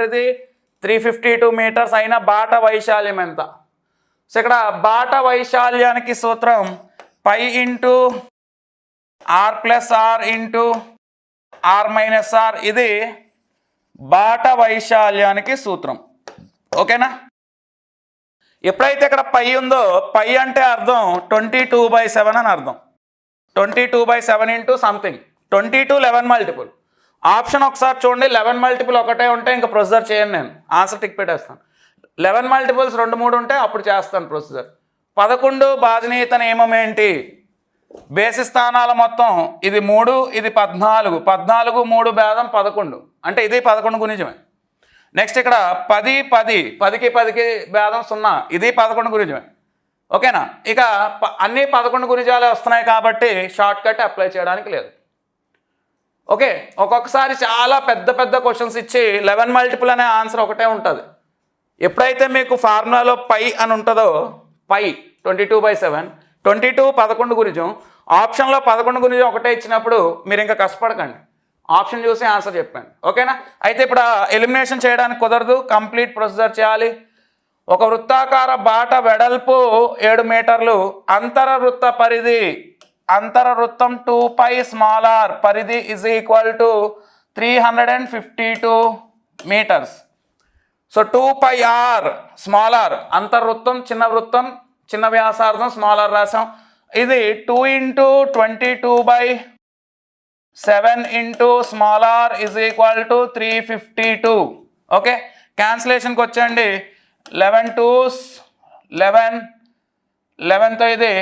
వృత్త పరిధి three fifty two metres అయిన బాట వైశాల్యం ఎంత? సో ఇక్కడ బాట వైశాల్యానికి సూత్రం pi into R plus R into R minus R. ఇది బాట వైశాల్యానికి సూత్రం. ఓకేనా? ఎప్పుడైతే ఇక్కడ పై ఉందో పై అంటే అర్థం ట్వంటీ టూ బై సెవెన్ అని అర్థం. Twenty two by seven into something. Twenty two eleven multiple. Option ఒకసారి చూడండి. లెవెన్ మల్టిపుల్ ఒకటే ఉంటే ఇంకా ప్రొసీజర్ చేయను నేను. ఆన్సర్ టిక్ పెట్టేస్తాను. లెవెన్ మల్టిపుల్స్ రెండు మూడు ఉంటే అప్పుడు చేస్తాను ప్రొసీజర్. పదకొండు బాధనీయత నియమం ఏంటి? బేసి స్థానాల మొత్తం ఇది మూడు ఇది పద్నాలుగు. పద్నాలుగు మూడు భేదం పదకొండు. అంటే ఇది పదకొండు గుణిజమే నెక్స్ట్ ఇక్కడ పది పది. పదికి పదికి భేదం సున్నా. ఇది పదకొండు గుణిజమే ఓకేనా? ఇక అన్నీ అన్ని పదకొండు గుణిజాలే వస్తున్నాయి కాబట్టి షార్ట్ కట్ అప్లై చేయడానికి లేదు. ఓకే ఒక్కొక్కసారి చాలా పెద్ద పెద్ద క్వశ్చన్స్ ఇచ్చి లెవెన్ మల్టిపుల్ అనే ఆన్సర్ ఒకటే ఉంటుంది. ఎప్పుడైతే మీకు ఫార్ములాలో పై అని ఉంటుందో pi twenty two by seven twenty two పదకొండు గురించి ఆప్షన్లో పదకొండు గురించి ఒకటే ఇచ్చినప్పుడు మీరు ఇంకా కష్టపడకండి. ఆప్షన్ చూసి ఆన్సర్ చెప్పండి. ఓకేనా? అయితే ఇప్పుడు ఎలిమినేషన్ చేయడానికి కుదరదు కంప్లీట్ ప్రొసీజర్ చేయాలి. ఒక వృత్తాకార బాట వెడల్పు ఏడు మీటర్లు అంతర వృత్త పరిధి అంతర వృత్తం టూ పై స్మాల్ ఆర్ పరిధి is equal to three hundred and fifty two metres so two pi R small R అంతర్వృత్తం చిన్న వృత్తం చిన్న వ్యాసార్థం స్మాల్ ఆర్ రాసాం. ఇది two into twenty two by seven into small R is equal to three fifty two okay క్యాన్సిలేషన్కి వచ్చండి eleven twos eleven లెవెన్తో ఇది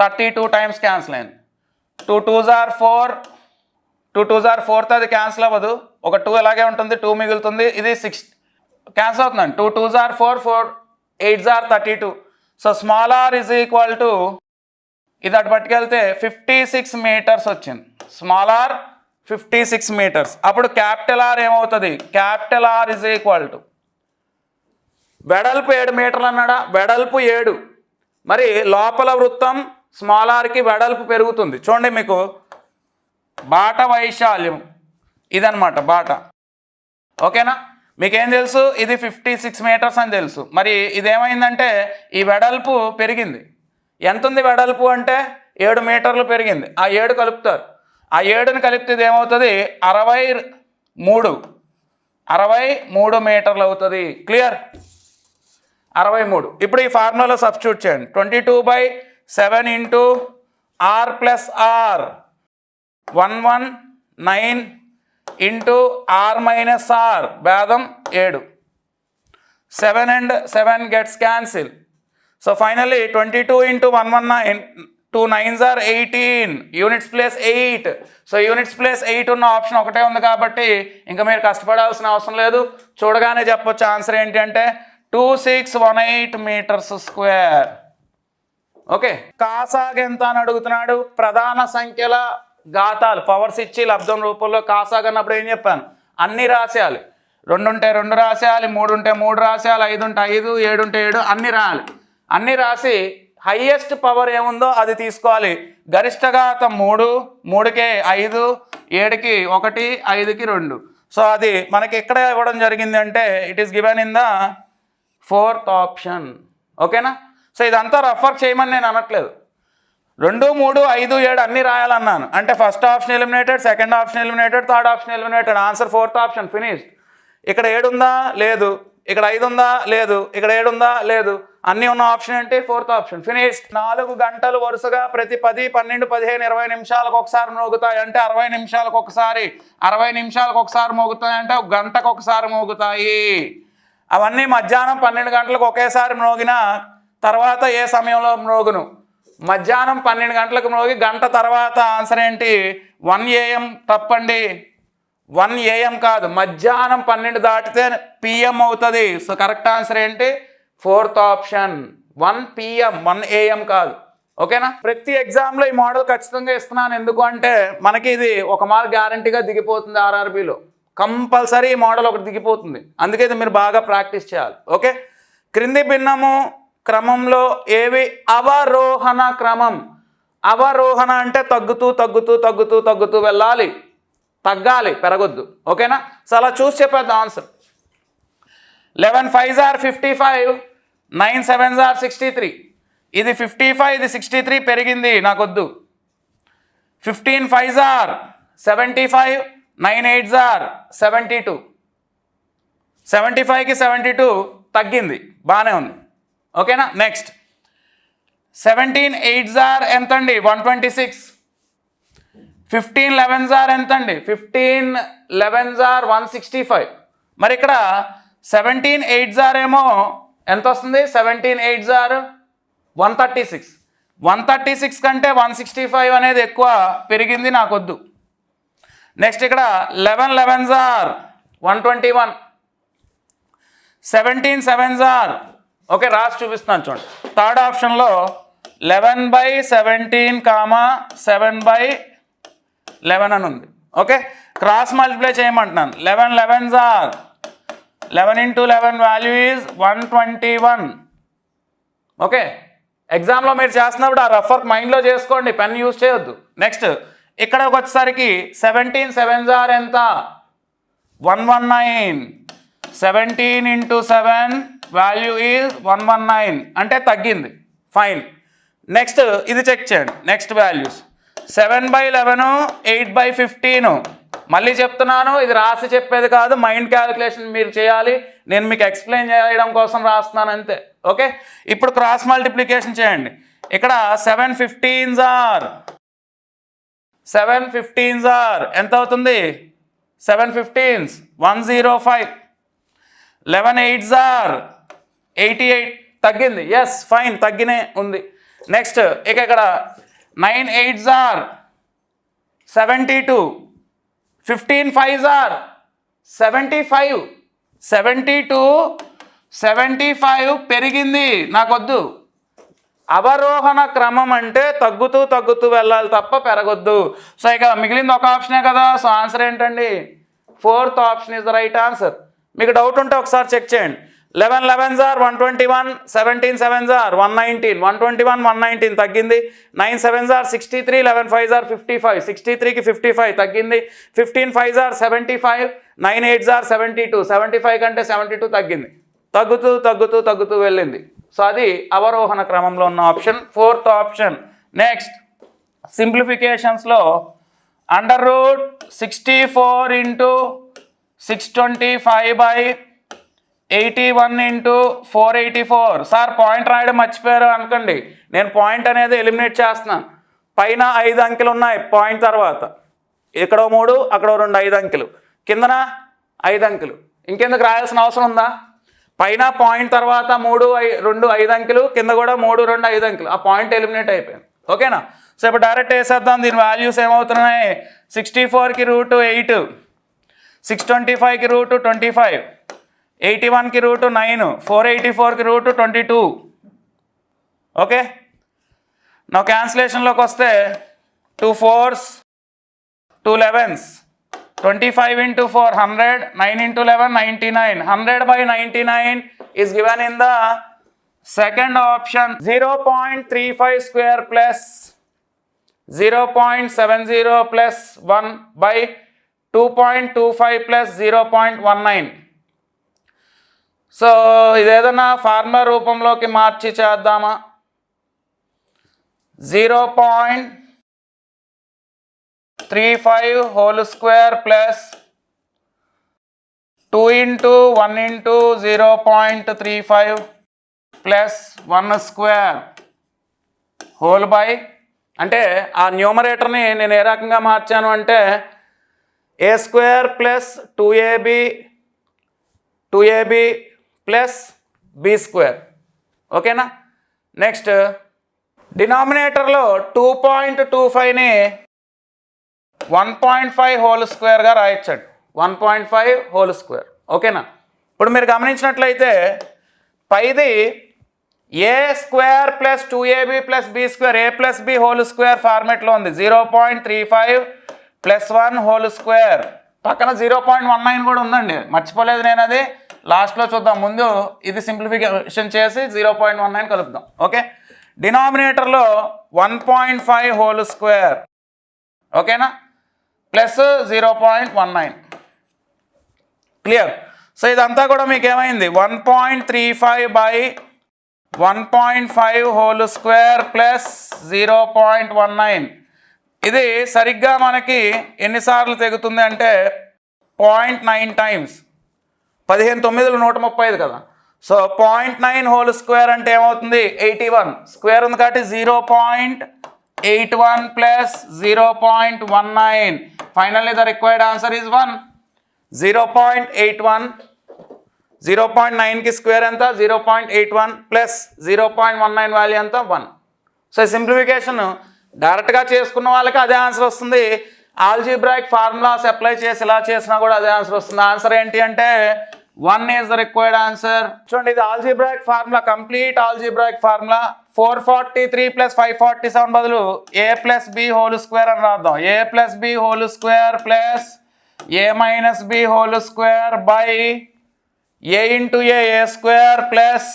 thirty two times cancel అయింది. Two twos are four two twos are fourth అది cancel అవ్వదు. ఒక two అలాగే ఉంటుంది two మిగులుతుంది ఇది సిక్స్ క్యాన్సిల్ అవుతుందండి two twos are four four eights are thirty two so small R is equal to ఇది అటు పట్టుకెళ్తే ఫిఫ్టీ సిక్స్ మీటర్స్ వచ్చింది. Small R fifty six metres అప్పుడు క్యాపిటల్ ఆర్ ఏమవుతుంది? Capital R is equal to వెడల్పు ఏడు మీటర్లు అన్నాడా? వెడల్పు ఏడు. మరి లోపల వృత్తం స్మాల్ ఆర్కి వెడల్పు పెరుగుతుంది. చూడండి మీకు బాట వైశాల్యం. ఇదనమాట బాట. ఓకేనా? మీకేం తెలుసు? ఇది ఫిఫ్టీ సిక్స్ మీటర్స్ అని తెలుసు. మరి ఇదేమైందంటే ఈ వెడల్పు పెరిగింది. ఎంత ఉంది వెడల్పు అంటే ఏడు మీటర్లు పెరిగింది. ఆ ఏడు కలుపుతారు. ఆ ఏడుని కలిపితే ఇది ఏమవుతుంది అరవై మూడు. అరవై మూడు మీటర్లు అవుతుంది. క్లియర్? అరవై మూడు. ఇప్పుడు ఈ ఫార్ములాలో సబ్స్టిట్యూట్ చేయండి. Twenty two by seven into R plus R. One one nine into R minus R. భేదం ఏడు. Seven and seven gets cancel. So finally twenty two into one one nine two nines are eighteen. Units place eight. So units place eight ఉన్న option ఒకటే ఉంది కాబట్టి ఇంకా మీరు కష్టపడాల్సిన అవసరం లేదు. చూడగానే చెప్పొచ్చు ఆన్సర్ ఏంటి అంటే two six one eight metres square. Okay. కాసాగ్ ఎంత అని అడుగుతున్నాడు. ప్రధాన సంఖ్యల ఘాతాలు పవర్స్ ఇచ్చి లబ్ధం రూపంలో కాసాగ్ అన్నప్పుడు ఏం చెప్పాను? అన్ని రాసేయాలి రెండు ఉంటే రెండు రాసేయాలి మూడు ఉంటే మూడు రాసేయాలి ఐదు ఉంటే ఐదు ఏడు ఉంటే ఏడు అన్ని రాయాలి. అన్ని రాసి హయ్యెస్ట్ పవర్ ఏముందో అది తీసుకోవాలి. గరిష్ట ఘాతం మూడు మూడుకే ఐదు ఏడుకి ఒకటి ఐదుకి రెండు. సో అది మనకి ఎక్కడ ఇవ్వడం జరిగింది అంటే it is given in the fourth option ఓకేనా? సో ఇదంతా రెఫర్ చేయమని నేను అనట్లేదు. రెండు మూడు ఐదు ఏడు అన్ని రాయాలన్నాను. అంటే first option eliminated second option eliminated third option eliminated answer fourth option finished ఇక్కడ ఏడు ఉందా? లేదు. ఇక్కడ ఐదు ఉందా? లేదు. ఇక్కడ ఏడు ఉందా? లేదు. అన్నీ ఉన్న ఆప్షన్ ఏంటి? ఫోర్త్ ఆప్షన్ ఫినిష్ నాలుగు గంటలు వరుసగా ప్రతి పది పన్నెండు పదిహేను ఇరవై నిమిషాలకు ఒకసారి మోగుతాయి. అంటే అరవై నిమిషాలకు ఒకసారి అరవై నిమిషాలకు ఒకసారి మోగుతాయి అంటే ఒక గంటకు ఒకసారి మోగుతాయి. అవన్నీ మధ్యాహ్నం పన్నెండు గంటలకు ఒకేసారి మోగినా తర్వాత ఏ సమయంలో మ్రోగును? మధ్యాహ్నం పన్నెండు గంటలకు మ్రోగి గంట తర్వాత ఆన్సర్ ఏంటి? వన్ ఏఎం తప్పండి. వన్ ఏఎం కాదు మధ్యాహ్నం పన్నెండు దాటితే పిఎం అవుతుంది. సో కరెక్ట్ ఆన్సర్ ఏంటి? Fourth option. One PM one AM కాదు. ఓకేనా? ప్రతి ఎగ్జామ్లో ఈ మోడల్ ఖచ్చితంగా ఇస్తున్నాను. ఎందుకు అంటే మనకి ఇది ఒక మార్క్ గ్యారంటీగా దిగిపోతుంది ఆర్ఆర్బిలో. కంపల్సరీ ఈ మోడల్ ఒకటి దిగిపోతుంది. అందుకే ఇది మీరు బాగా ప్రాక్టీస్ చేయాలి. ఓకే? క్రింది భిన్నము క్రమంలో ఏవి? అవరోహణ క్రమం. అవరోహణ అంటే తగ్గుతూ తగ్గుతూ తగ్గుతూ తగ్గుతూ వెళ్ళాలి. తగ్గాలి పెరగొద్దు. ఓకేనా? సో అలా చూసి చెప్పేద్దాం answer eleven five are fifty five nine seven are sixty three. ఇది ఫిఫ్టీ ఫైవ్ ఇది సిక్స్టీ త్రీ పెరిగింది నాకొద్దు. Fifteen five are seventy five nine eight are seventy two. Seventy ఫైవ్కి సెవెంటీ టూ తగ్గింది బాగానే ఉంది. ఓకేనా? నెక్స్ట్ సెవెంటీన్ ఎయిట్ జార్ ఎంత అండి one twenty six fifteen eleven are ఎంత అండి fifteen eleven are one sixty five మరి ఇక్కడ సెవెంటీన్ ఎయిట్ జార్ ఏమో ఎంత వస్తుంది seventeen eight are one thirty six one thirty six కంటే వన్ సిక్స్టీ ఫైవ్ అనేది ఎక్కువ పెరిగింది నాకొద్దు. నెక్స్ట్ ఇక్కడ eleven eleven are one twenty one seventeen seven are okay రాసి చూపిస్తున్నాను చూడండి. థర్డ్ ఆప్షన్లో eleven by seventeen comma seven by eleven అని ఉంది. Okay cross multiply చేయమంటున్నాను. Eleven eleven are eleven into eleven value is one twenty one. Okay ఎగ్జామ్లో మీరు చేస్తున్నప్పుడు ఆ రఫర్ మైండ్లో చేసుకోండి పెన్ యూజ్ చేయొద్దు. నెక్స్ట్ ఇక్కడకి వచ్చేసరికి సెవెంటీన్ సెవెన్ జార్ ఎంత? One one nine. Seventeen into seven value is one one nine అంటే తగ్గింది. ఫైన్ నెక్స్ట్ ఇది చెక్ చేయండి. Next values seven by eleven eight by fifteen మళ్ళీ చెప్తున్నాను ఇది రాసి చెప్పేది కాదు మైండ్ క్యాలిక్యులేషన్ మీరు చేయాలి. నేను మీకు ఎక్స్ప్లెయిన్ చేయడం కోసం రాస్తున్నాను అంతే. ఓకే ఇప్పుడు క్రాస్ మల్టిప్లికేషన్ చేయండి. ఇక్కడ seven fifteens are seven fifteens are ఎంత అవుతుంది? Seven fifteens one zero five eleven eights are eighty eight తగ్గింది. ఎస్ ఫైన్ తగ్గినే ఉంది. నెక్స్ట్ ఇక ఇక్కడ nine eights are seventy two fifteen fives are seventy five seventy two seventy five పెరిగింది. నాకొద్దు. అవరోహణ క్రమం అంటే తగ్గుతూ తగ్గుతూ వెళ్ళాలి తప్ప పెరగొద్దు. సో ఇక మిగిలింది ఒక ఆప్షనే కదా. సో ఆన్సర్ ఏంటండి? Fourth option is the right answer మీకు డౌట్ ఉంటే ఒకసారి చెక్ చేయండి. Eleven eleven are one twenty one seventeen seven are one nineteen one twenty one one nineteen తగ్గింది. Nine seven are sixty three eleven five are fifty five sixty త్రీకి fifty five తగ్గింది. Fifteen five are seventy five nine eight are seventy two seventy five కంటే seventy two తగ్గింది. తగ్గుతూ తగ్గుతూ తగ్గుతూ వెళ్ళింది. So అది అవరోహణ క్రమంలో ఉన్న option fourth option next సింప్లిఫికేషన్స్లో under root sixty four into six twenty five by eighty one into four eighty four. Sir point రాయడం మర్చిపోయారు అనుకోండి. నేను పాయింట్ అనేది ఎలిమినేట్ చేస్తున్నాను పైన ఐదు అంకెలు ఉన్నాయి పాయింట్ తర్వాత. ఇక్కడో మూడు అక్కడో రెండు ఐదు అంకెలు. కిందన ఐదు అంకెలు. ఇంకెందుకు రాయాల్సిన అవసరం ఉందా? పైన పాయింట్ తర్వాత మూడు ఐ రెండు ఐదు అంకెలు కింద కూడా మూడు రెండు ఐదు అంకెలు. ఆ పాయింట్ ఎలిమినేట్ అయిపోయింది. ఓకేనా? సో ఇప్పుడు డైరెక్ట్ వేసేద్దాం. దీని వాల్యూస్ ఏమవుతున్నాయి? సిక్స్టీ ఫోర్కి రూట్ ఎయిట్. సిక్స్ ట్వంటీ ఫైవ్కి రూట్ ట్వంటీ ఫైవ్. ఎయిటీ వన్కి రూట్ నైన్ ఫోర్ ఎయిటీ ఫోర్కి రూట్ ట్వంటీ టూ ఓకే నా క్యాన్సిలేషన్లోకి వస్తే two fours two elevens twenty five into four hundred nine into eleven ninety nine hundred by ninety nine is given in the second option zero point three five square plus zero point seven zero plus one by two point two five plus zero point one nine so ఇదేదన్నా formula రూపంలోకి మార్చి చేద్దామా? Zero point three five whole square plus two into one into zero point three five plus one square whole by. అంటే ఆ న్యూమరేటర్ని నేను ఏ రకంగా మార్చాను అంటే A square plus two AB two AB plus B square. ఓకేనా? నెక్స్ట్ డినామినేటర్లో టూ పాయింట్ టూ ఫైవ్ని వన్ పాయింట్ ఫైవ్ హోల్ స్క్వేర్గా రాయొచ్చండి. One point five whole square ఓకేనా? ఇప్పుడు మీరు గమనించినట్లయితే పైది a square plus two AB plus B square A plus B whole square ఫార్మేట్లో ఉంది? Zero point three five plus one whole square పక్కన zero point one nine కూడా ఉందండి. మర్చిపోలేదు నేను అది లాస్ట్లో చూద్దాం. ముందు ఇది సింప్లిఫికేషన్ చేసి జీరో పాయింట్ వన్ నైన్ కలుపుదాం. Okay? డినామినేటర్లో one point five whole square. ఓకేనా? Plus zero point one nine. Clear? So ఇదంతా కూడా మీకు ఏమైంది one point three five by one point five whole square plus zero point one nine. ఇది సరిగ్గా మనకి ఎన్నిసార్లు తెగుతుంది అంటే పాయింట్ నైన్ టైమ్స్. పదిహేను తొమ్మిదిలో నూట ముప్పై ఐదు కదా. So point nine whole square అంటే ఏమవుతుంది? Eighty one. స్క్వేర్ ఉంది కాబట్టి zero point eight one plus zero point one nine. Finally the required answer is one zero point eight one. Zero point నైన్కి స్క్వేర్ ఎంత? Zero point eight one plus zero point one nine value ఎంత? One. So simplification డైరెక్ట్గా చేసుకున్న వాళ్ళకి అదే answer వస్తుంది. Algebraic formulas apply చేసి ఇలా చేసినా కూడా అదే ఆన్సర్ వస్తుంది. ఆన్సర్ ఏంటి అంటే one is the required answer చూడండి ఇది algebraic formula complete algebraic formula four forty three plus five forty seven బదులు A plus B whole square అని రాద్దాం. A plus B whole square plus A minus B whole square by A into A A square plus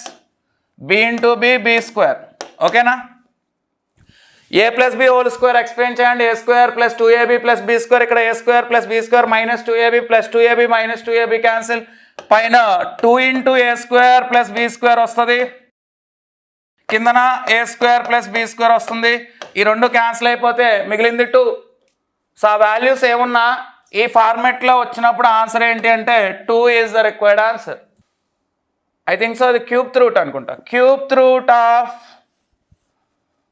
B into B B square ఓకేనా A plus B whole square explain చేయండి. A square plus two AB plus B square ఇక్కడ A square plus B square minus two AB plus two AB minus two AB cancel పైన two into A square plus B square వస్తుంది. కిందన A square plus B square వస్తుంది. ఈ రెండు cancel అయిపోతే మిగిలింది two so ఆ వాల్యూస్ ఏమున్నా ఈ ఫార్మెట్లో వచ్చినప్పుడు ఆన్సర్ ఏంటి అంటే two is the required answer I think so అది క్యూబ్ త్రూట్ అనుకుంటా. Cube root of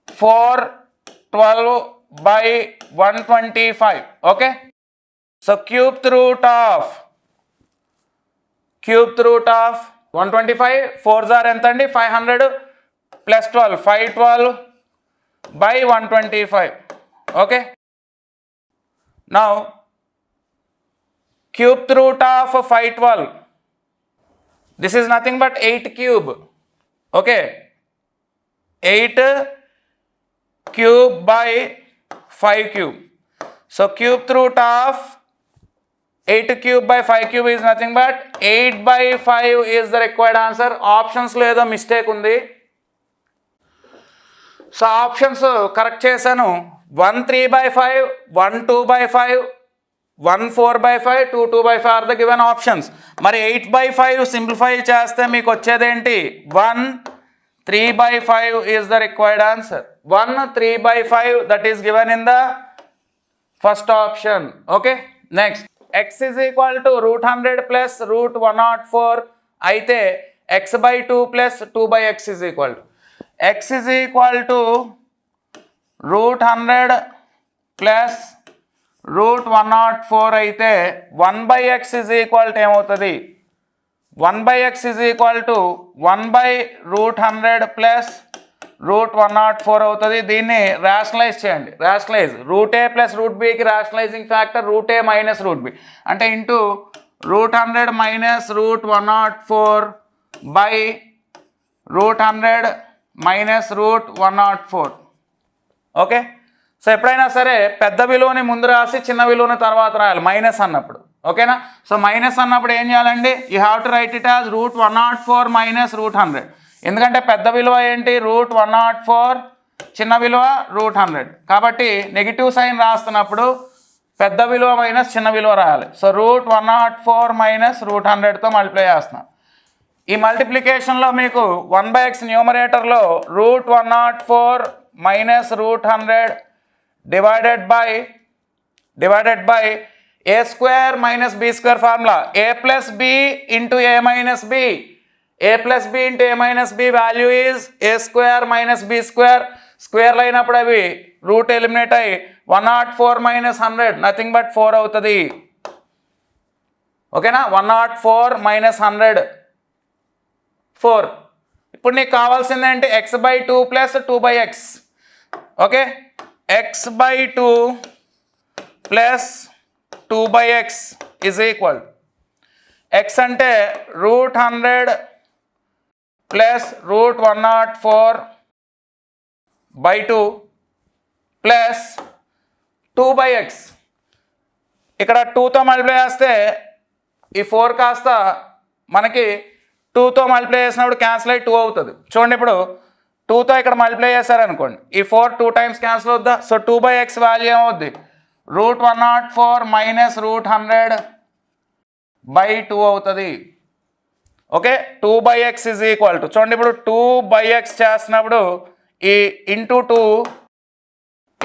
four twelve by one twenty five okay so cube root of cube root of one twenty five four jar ఎంత అండి five hundred plus twelve five twelve by one twenty five okay now cube root of five twelve this is nothing but eight cube okay eight cube by 5 cube. So cube root of 8 cube by 5 cube is nothing but 8 by 5 is the required answer. Options లో ఏదో mistake ఉంది. So options correct చేశాను. One three by five one two by five one four by five two two by five are the given options మరి eight by five simplify చేస్తే మీకు వచ్చేదేంటి one three by five is the required answer one three by five that is given in the first option okay next X is equal to root hundred plus root one not four అయితే X by two plus two by x is equal to x is equal to root hundred plus root one nought four అయితే one by x is equal to ఏమవుతుంది? One by x is equal to one by root hundred plus root one nought four అవుతుంది. దీన్ని rationalise చేయండి. Rationalise root a plus root బికి rationalising factor root a minus root b. అంటే into root hundred minus root one nought four by root hundred minus root one nought four. Okay? So ఎప్పుడైనా సరే పెద్ద విలువని ముందు రాసి చిన్న విలువని తర్వాత రాయాలి. మైనస్ అన్నప్పుడు. ఓకేనా? సో మైనస్ అన్నప్పుడు ఏం చేయాలండి? You have to write it as root one nought four minus root hundred. ఎందుకంటే పెద్ద విలువ ఏంటి? రూట్ వన్ నాట్ ఫోర్ చిన్న విలువ రూట్ హండ్రెడ్. కాబట్టి నెగిటివ్ సైన్ రాస్తున్నప్పుడు పెద్ద విలువ మైనస్ చిన్న విలువ రాయాలి. So root one nought four minus root హండ్రెడ్తో multiply చేస్తున్నాం. ఈ మల్టిప్లికేషన్లో మీకు వన్ బై ఎక్స్ న్యూమరేటర్లో root one nought four minus root hundred divided by divided by a square minus b square formula. A plus b into a minus b. A plus b into a minus b value is a square minus b square స్క్వేర్లు అయినప్పుడు అవి root eliminate అయ్యి one nought four minus hundred nothing but four అవుతుంది. ఓకేనా one nought four minus hundred four ఇప్పుడు నీకు కావాల్సింది ఏంటి? X by two plus two by x okay x by two plus two by x is equal x అంటే root hundred plus root one nought four by two plus two by x. ఇక్కడ టూతో multiply చేస్తే ఈ four కాస్త మనకి టూతో multiply చేసినప్పుడు cancel అయ్యి టూ అవుతుంది. చూడండి ఇప్పుడు టూతో ఇక్కడ మల్టిప్లై చేశారనుకోండి. ఈ ఫోర్ టూ టైమ్స్ క్యాన్సిల్ అవుద్దా? So two by x value ఏమవుద్ది? Root one nought four minus root hundred by two అవుతుంది. Okay? Two by x is equal to చూడండి ఇప్పుడు టూ బై ఎక్స్ చేస్తున్నప్పుడు ఈ ఇంటూ టూ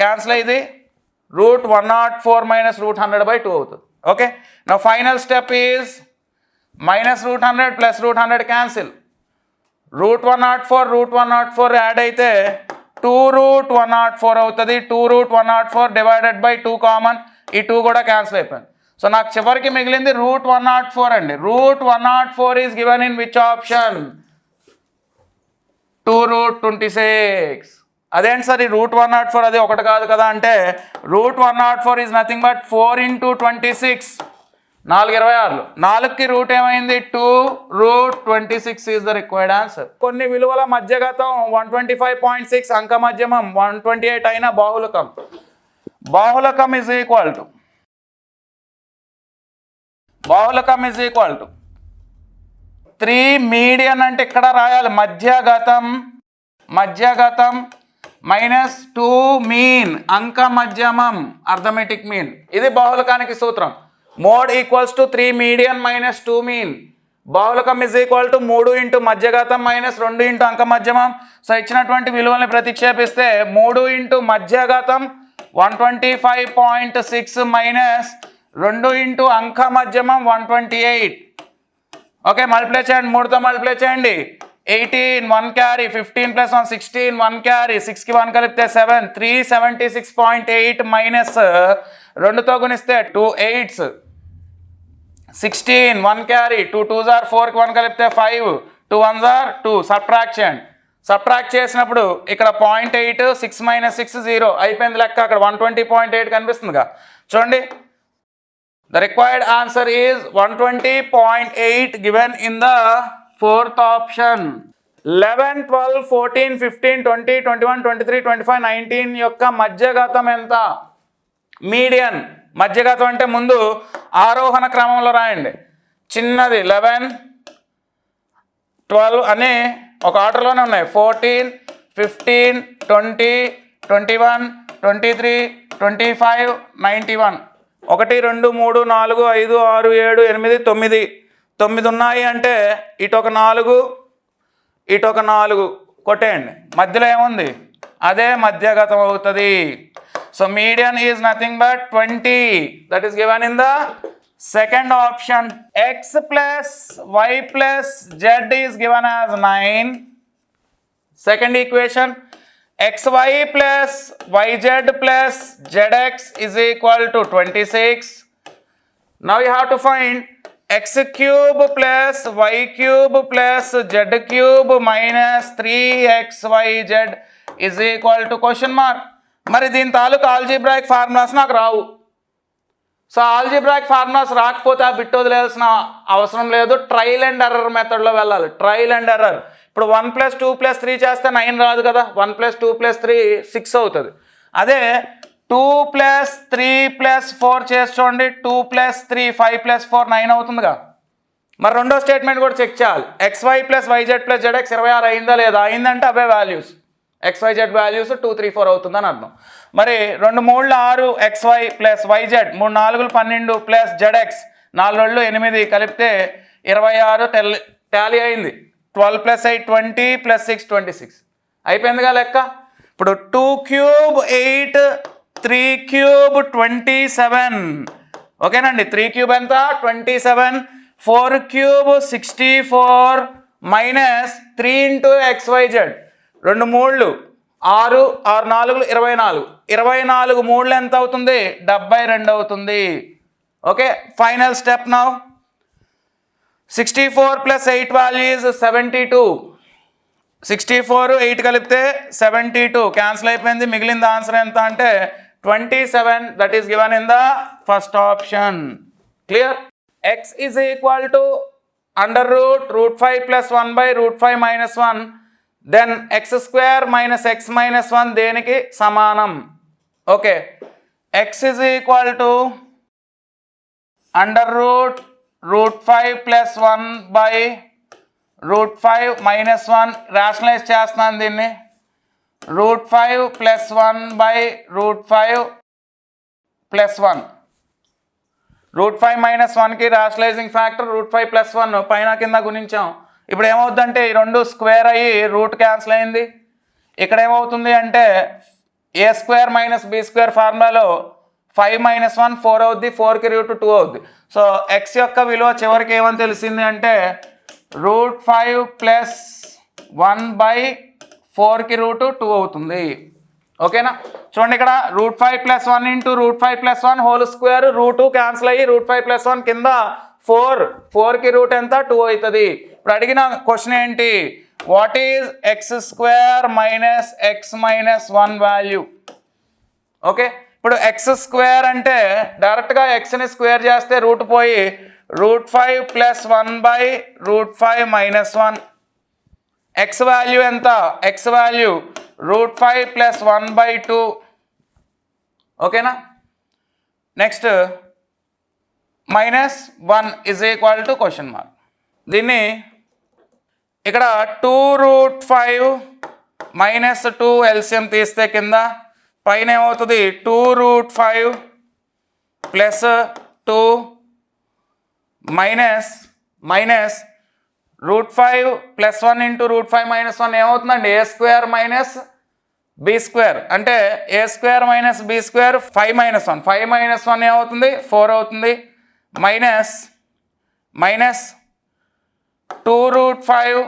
క్యాన్సిల్ అయ్యింది. Root one nought four minus root hundred by two అవుతుంది. Okay? నా final step is minus root hundred plus root hundred cancel root one nought four root one nought four add అయితే two root one nought four అవుతుంది. Two root one nought four divided by two common ఈ two కూడా cancel అయిపోయింది. So నాకు చివరికి మిగిలింది root one not four అండి. Root one nought four is given in which option? Two root twenty six. అదేంటి sir ఈ రూట్ వన్ నాట్ ఫోర్ అది ఒకటి కాదు కదా అంటే root one nought four is nothing but four into twenty six. నాలుగు ఇరవై ఆరులు. నాలుగుకి రూట్ ఏమైంది? Two root twenty six is the required answer. కొన్ని విలువల మధ్యగతం one twenty five point six అంక మధ్యమం వన్ ట్వంటీ ఎయిట్ అయిన బాహులకం బాహులకం is equal to బాహులకం is equal to three median అంటే ఇక్కడ రాయాలి? మధ్యగతం మధ్యగతం మైనస్ టూ మీన్ అంక మధ్యమం అర్థమెటిక్ మీన్ ఇది బాహులకానికి సూత్రం. Mode equals to three median minus two mean బాహులకం is equal to మూడు ఇంటూ మధ్యగతం మైనస్ రెండు ఇంటూ అంక మధ్యమం సో ఇచ్చినటువంటి విలువల్ని ప్రతిక్షేపిస్తే మూడు into మధ్యగతం one twenty five point six minus రెండు ఇంటూ అంక మధ్యమం one twenty eight. Okay multiply చేయండి. మూడుతో మల్టిప్లై చేయండి. Eighteen one carry. Fifteen plus one sixteen one carry. సిక్స్కి వన్ కలిపితే seven. Three seventy six point eight minus రెండుతో గుణిస్తే two eights. Sixteen one carry. Two two are ఫోర్కి one కలిపితే five. Two one are two. Subtract చేయండి. Subtract చేసినప్పుడు ఇక్కడ point eight six minus six zero. అయిపోయింది లెక్క. అక్కడ వన్ ట్వంటీ పాయింట్ ఎయిట్ కనిపిస్తుందిగా. చూడండి. The required answer is 120.8 given in the fourth option. 11, 12, 14, 15, 20, 21, 23, 25, 19 యొక్క మధ్యగతం ఎంత? మీడియన్ మధ్యగతం అంటే ముందు ఆరోహణ క్రమంలో రాయండి. చిన్నది లెవెన్ ట్వెల్వ్ అని ఒక ఆర్డర్లోనే ఉన్నాయి. Fourteen fifteen twenty twenty one twenty three twenty five ninety one ఒకటి రెండు మూడు నాలుగు ఐదు ఆరు ఏడు ఎనిమిది తొమ్మిది. తొమ్మిది ఉన్నాయి అంటే ఇటు ఒక నాలుగు ఇటు ఒక నాలుగు. కొట్టేయండి. మధ్యలో ఏముంది? అదే మధ్యగతం అవుతుంది. So median is nothing but twenty that is given in the second option x plus y plus z is given as nine second equation x y plus y plus z x z x to twenty six twenty six now to find x cube plus y cube plus z cube minus three minus three z is equal to question mark మరి దీని తాలూకు algebraic formulas నాకు రావు so algebraic formulas రాకపోతే ఆ bit వదిలేయాల్సిన అవసరం లేదు ట్రయల్ అండ్ ఎర్రర్ మెథడ్లో వెళ్ళాలి ట్రయల్ అండ్ ఎర్రర్ ఇప్పుడు one plus two plus three చేస్తే నైన్ రాదు కదా. One plus two plus three six అవుతుంది. అదే two plus three plus four చేసి చూడండి. Two plus three five plus four nine అవుతుందిగా. మరి రెండో స్టేట్మెంట్ కూడా చెక్ చేయాలి. X y plus y z plus z x ఇరవై ఆరు అయిందా లేదా? అయిందంటే అవే values. X y z values two three four అవుతుందని అర్థం. మరి రెండు మూడు ఆరు ఎక్స్వై ప్లస్ వైజెడ్ మూడు నాలుగులు పన్నెండు ప్లస్ జెడ్ఎక్స్ నాలుగు రెండు ఎనిమిది కలిపితే ఇరవై ఆరు టెల్ టాలీ అయింది. Twelve plus eight twenty plus six twenty six. అయిపోయిందిగా లెక్క? ఇప్పుడు two cube eight three cube twenty seven. ఓకేనండి త్రీ క్యూబ్ ఎంత? Twenty seven. Four cube sixty four minus three into x y z రెండు మూళ్ళు ఆరు ఆరు నాలుగులు ఇరవై నాలుగు. ఇరవై నాలుగు మూడ్లు ఎంత అవుతుంది? డెబ్బై రెండు అవుతుంది. ఓకే ఫైనల్ స్టెప్ నా. Sixty four plus eight values seventy two sixty four eight కలిపితే సెవెంటీ టూ క్యాన్సిల్ అయిపోయింది. మిగిలింది ఆన్సర్ ఎంత అంటే twenty seven that is given in the first option clear x is equal to under root root five plus one by root five minus one then x square minus x minus one దేనికి సమానం? Okay x is equal to under root root five plus one by root five minus one. Rationalise చేస్తున్నాను దీన్ని. Root five plus one by root five plus one. Root five minus వన్కి rationalising factor root five plus one. పైన కింద గుణించాం. ఇప్పుడు ఏమవుతుందంటే ఈ రెండు square అయ్యి రూట్ క్యాన్సిల్ అయింది. ఇక్కడ ఏమవుతుంది అంటే a square minus b square ఫార్ములాలో five minus one four అవుద్ది ఫోర్కి రూట్ టూ అవుద్ది. సో ఎక్స్ యొక్క విలువ చివరికి ఏమని తెలిసింది అంటే root five plus one by ఫోర్కి రూట్ టూ అవుతుంది. ఓకేనా? చూడండి ఇక్కడ root five plus one into root five plus one whole square root cancel అయ్యి రూట్ ఫైవ్ ప్లస్ వన్ కింద ఫోర్ ఫోర్కి రూట్ ఎంత? టూ అవుతుంది. ఇప్పుడు అడిగిన క్వశ్చన్ ఏంటి? What is x square minus x minus one value okay? ఇప్పుడు X square అంటే డైరెక్ట్గా ఎక్స్ని స్క్వేర్ చేస్తే రూట్ పోయి root five plus one by root five minus one. X value ఎంత? X value root five plus one by two. ఓకేనా? Next minus one is equal to question mark దీన్ని ఇక్కడ two root five minus two LCM తీస్తే కింద పైన ఏమవుతుంది? Two root five plus two minus minus root five plus one into root five minus one ఏమవుతుందండి? A square minus b square అంటే a square minus b square five minus one five minus one ఏమవుతుంది? Four అవుతుంది. Minus minus two root five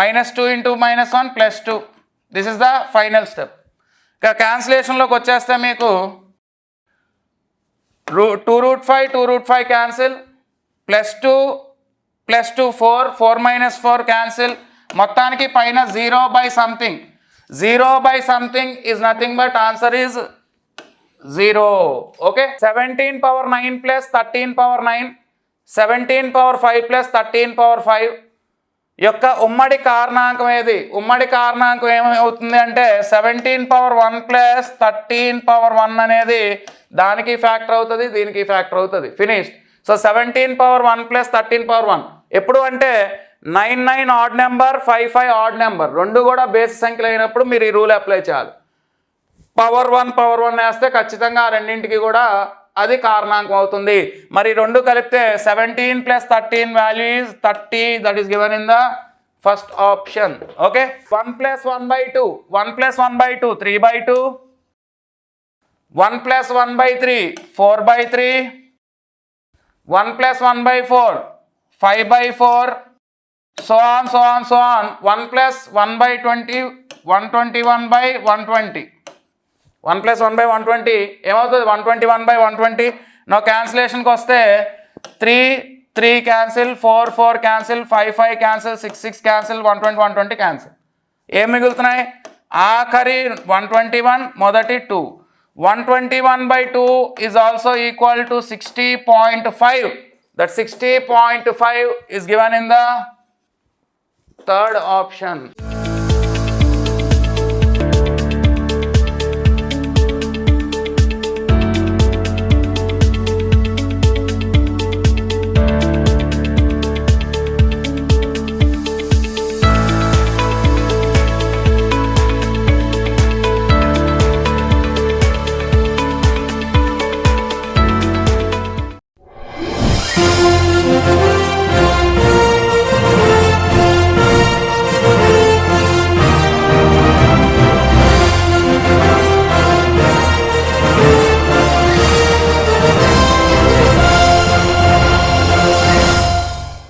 minus two into minus one plus two this is the final step ఇక క్యాన్సిలేషన్లోకి వచ్చేస్తే మీకు రూ two root five two root five cancel plus two plus two four four minus four cancel మొత్తానికి పైన zero by something zero by something is nothing but answer is zero okay seventeen power nine plus thirteen power nine seventeen power five plus thirteen power five యొక్క ఉమ్మడి కారణాంకం ఏది? ఉమ్మడి కారణాంకం ఏమవుతుంది అంటే seventeen power one plus thirteen power one అనేది దానికి ఫ్యాక్టర్ అవుతుంది దీనికి ఫ్యాక్టర్ అవుతుంది. Finish so seventeen power one plus thirteen power one ఎప్పుడు అంటే nine nine odd number five five odd number రెండు కూడా బేసి సంఖ్యలు అయినప్పుడు మీరు ఈ రూల్ అప్లై చేయాలి. పవర్ వన్ పవర్ వన్ వేస్తే ఖచ్చితంగా ఆ రెండింటికి కూడా అది కారణాంకం అవుతుంది మరి రెండు కలిపితే seventeen plus thirteen value is thirty that is given in the first option okay one plus one by two one plus one by two three by two one plus one by three four by three one plus one by four five by four so on so on so on one plus one by twenty one twenty one by one twenty one plus one by one twenty ఏమవుతుంది? One twenty one by one twenty నా క్యాన్సిలేషన్కి వస్తే three three cancel four four cancel five five cancel six six cancel one twenty one twenty cancel ఏం మిగులుతున్నాయి? ఆఖరి one twenty one మొదటి two one twenty one by two is also equal to sixty point five that sixty point five is given in the third option